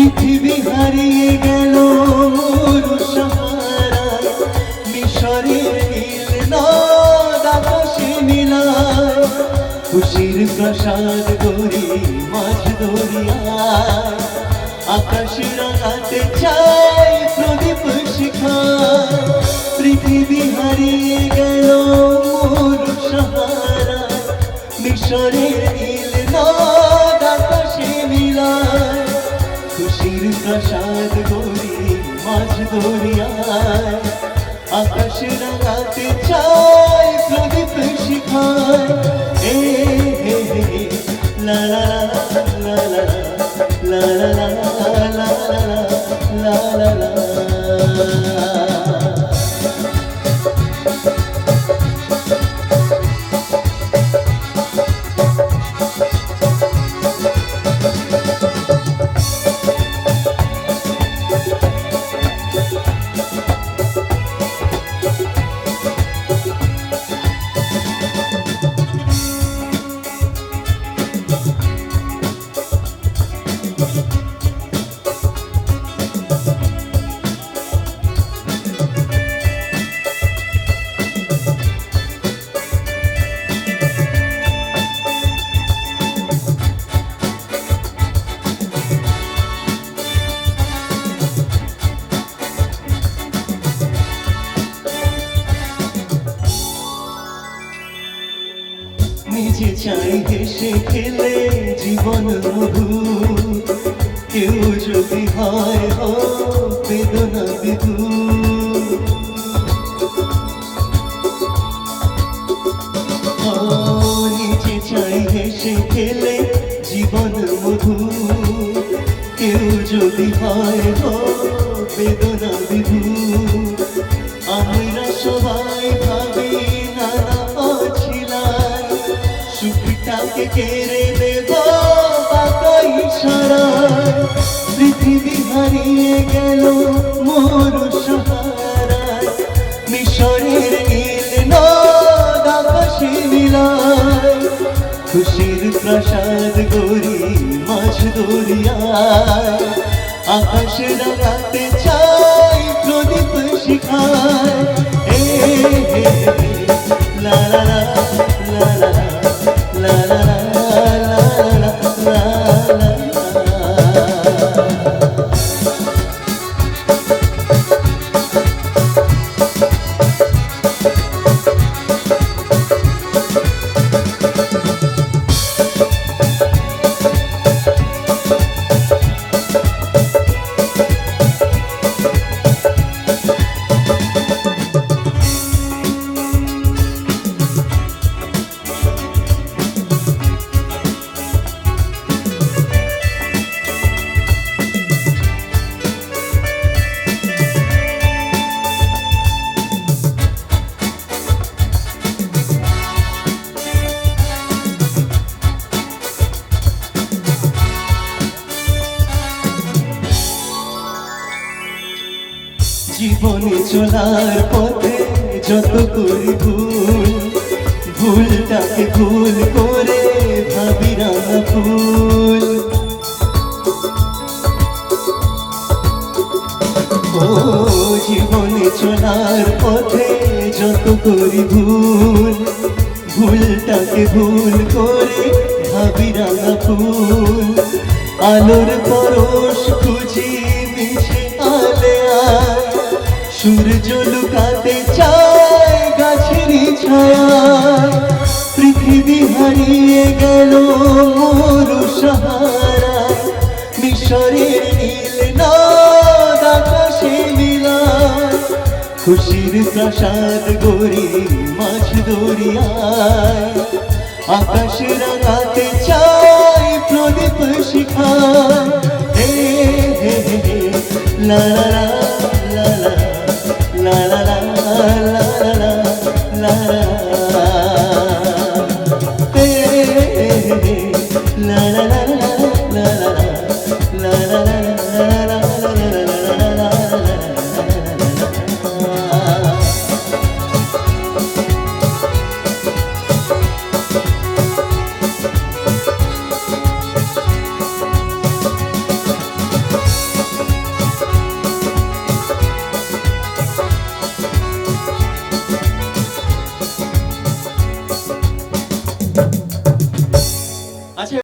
পৃথিবী হারিয়ে গেল মিশরের নীল আকাশে মিলায়, খুশির প্রসাদ গরি মাঝ দরিয়ায়। আকাশ রাঙাতে চাই প্রদীপ শিখায়। পৃথিবী হারিয়ে গেল মরু সাহারায় মিশরের নীল নদ খুশির প্রসাদ গরি মাছ দরিয়ায় আকাশ রাঙাতে চাই প্রদীপ শিখায় হে হে হে লা লা লা লা লা লা লা লা লা লা লা লা নিজে চাই হেসে খেলে জীবন মধু কেউ যদি হয় বেদনা বিধু নিজে চাই হেসে খেলে জীবন মধু কেউ যদি হয় খুশির প্রসাদ গরি মাছ দরিয়া আকাশ রাগাতে চাই প্রদীপ শিখায়। জীবনে চলার পথে যত করি ভুল, ভুলটাকে ভুল করে ভাবি রাঙা ফুল। ও জীবনে চলার পথে যত করি ভুল, ভুলটাকে ভুল করে ভাবি রাঙা ফুল। আলোর পরশ খুঁজি সূর্য লুকাতে চায় গাছের ছায়া। পৃথিবী হারিয়ে গেল মরু সাহারায় মিশরের নীল খুশির প্রসাদ গরি মাছ দরিয়ায় আকাশ রাঙাতে